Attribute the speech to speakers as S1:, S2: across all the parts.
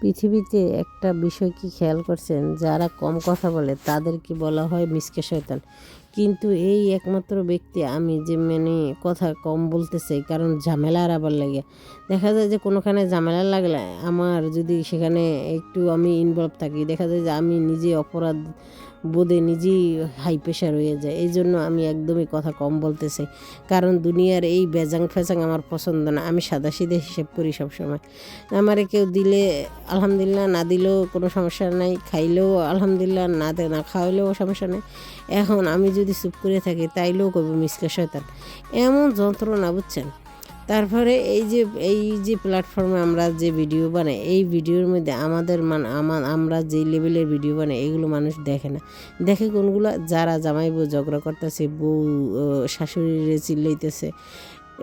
S1: পৃথিবীতে একটা বিষয় কি খেয়াল করছেন? যারা কম কথা বলে, তাদেরকে বলা হয় মিসকে শয়তান। কিন্তু এই একমাত্র ব্যক্তি আমি যে মানে কথা কম বলতে চাই কারণ ঝামেলা আবার লাগে। দেখা যায় যে কোনোখানে ঝামেলা লাগলে আমার যদি সেখানে একটু আমি ইনভলভ থাকি, দেখা যায় যে আমি নিজে অপরাধ বোধে নিজেই হাই প্রেশার হয়ে যায়। এই জন্য আমি একদমই কথা কম বলতে চাই কারণ দুনিয়ার এই বেজাং ফেজাং আমার পছন্দ না। আমি সাদা সিধে হিসেব করি সবসময়। আমারে কেউ দিলে আলহামদুলিল্লাহ, না দিলেও কোনো সমস্যা নাই। খাইলেও আলহামদুলিল্লাহ, না না খাওয়াইলেও সমস্যা নেই। এখন আমি যদি চুপ করে থাকি, তাইলেও করব মিসকে শয়তান। এমন যন্ত্রণা, বুঝছেন? তারপরে এই যে এই যে প্ল্যাটফর্মে আমরা যে ভিডিও বানাই, এই ভিডিওর মধ্যে আমাদের মান, আমার, আমরা যে লেভেলের ভিডিও বানাই, এগুলো মানুষ দেখে না। দেখে কোনগুলো? যারা জামাই বউ ঝগড়া করতেছে, বউ শাশুড়ি শাশুড়িরে চিল্লাইতেছে,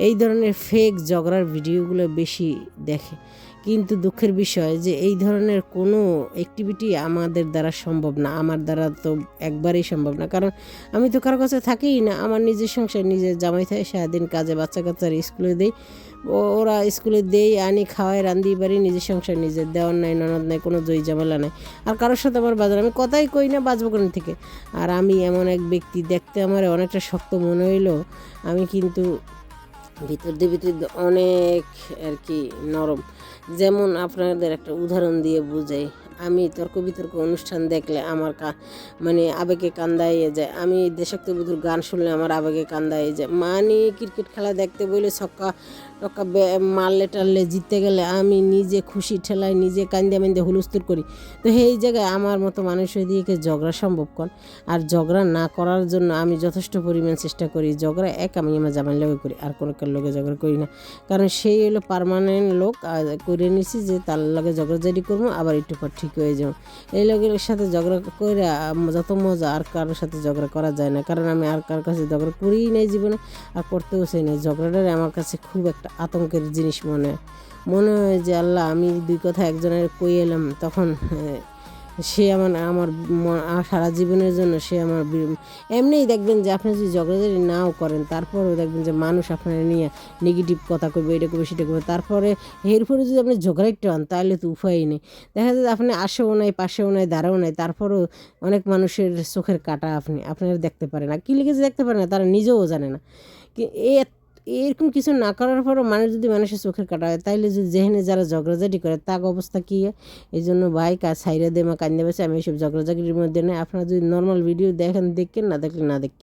S1: এই ধরনের ফেক ঝগড়ার ভিডিওগুলো বেশি দেখে। কিন্তু দুঃখের বিষয় যে এই ধরনের কোনো অ্যাক্টিভিটি আমাদের দ্বারা সম্ভব না। আমার দ্বারা তো একবারেই সম্ভব না। কারণ আমি তো কারও কাছে থাকিই না। আমার নিজের সংসার, নিজের জামাই থাকে, সারাদিন কাজে বাচ্চা কাচ্চার স্কুলে দেই ওরা স্কুলে দেই, আনি, খাওয়াই রান্দি বাড়ি, নিজের সংসার, নিজের দেওয়ার নাই ননদ নাই, কোনো জয়ী ঝামেলা নাই। আর কারোর সাথে আমার বাজার, আমি কথাই কই না, বাঁচবো কোন থেকে? আর আমি এমন এক ব্যক্তি, দেখতে আমার অনেকটা শক্ত মনে হইল। আমি কিন্তু ভিতর দিয়ে ভিতর অনেক আর কি নরম। যেমন আপনাদের একটা উদাহরণ দিয়ে বুঝাই। আমি তর্ক বিতর্ক অনুষ্ঠান দেখলে আমার মানে আবেগে কান্দাইয়ে যায়। আমি দেশাত্মবোধুর গান শুনলে আমার আবেগে কান্দাইয়ে যায়। মানে ক্রিকেট খেলা দেখতে বলে ছক্কা টক্কা মারলে টারলে জিততে গেলে আমি নিজে খুশি ঠেলায় নিজে কান্দে মান্দে হুলস্থুল করি। তো এই জায়গায় আমার মতো মানুষের দিকে ঝগড়া সম্ভব কর। আর ঝগড়া না করার জন্য আমি যথেষ্ট পরিমাণ চেষ্টা করি। ঝগড়া এক আমি আমার জামাই লোকে করি, আর কোনো কার লোকে ঝগড়া করি না। কারণ সেই হলো পারমানেন্ট লোক করে নিছি যে তার লগে ঝগড়াঝাড়ি করব, আবার একটু পর ঠিক হয়ে যাও। এই লোকের সাথে ঝগড়া করে যত মজা আর কারোর সাথে ঝগড়া করা যায় না। কারণ আমি আর কার কাছে ঝগড়া করিই নাই জীবনে আর করতেও চাই না ঝগড়াটা আমার কাছে খুব একটা আতঙ্কের জিনিস মনে হয়। মনে হয় যে, আল্লাহ, আমি দুই কথা একজনের কই এলাম, তখন সে আমার আমার সারা জীবনের জন্য সে আমার এমনিই দেখবেন যে আপনি যদি ঝগড়াঝাড়ি নাও করেন, তারপরেও দেখবেন যে মানুষ আপনার নিয়ে নেগেটিভ কথা করবে এটা করবে সেটা করবে তারপরে এরপরে যদি আপনি ঝগড়া একটু হন, তাহলে তো উপায়ই নেই। দেখা যায় আপনি আসেও নাই, পাশেও নাই, দাঁড়াও নাই, তারপরেও অনেক মানুষের চোখের কাটা আপনি, আপনারা দেখতে পারেন। না কী লিখেছে দেখতে পারেন না, তারা নিজেও জানে না। কি, এ এরকম কিছু না করার পরও মানুষ যদি মানুষের চোখের কাটা হয়, তাইলে যদি জেহেনে যারা ঝগড়াঝাটি করে, তার অবস্থা কী? এই জন্য ভাই কাজ সাইরা দেমা কান্দে বেছে আমি এইসব ঝগড়াঝাগড়ির মধ্যে নেই। আপনারা যদি নর্মাল ভিডিও দেখেন দেখেন, না দেখলে না দেখেন।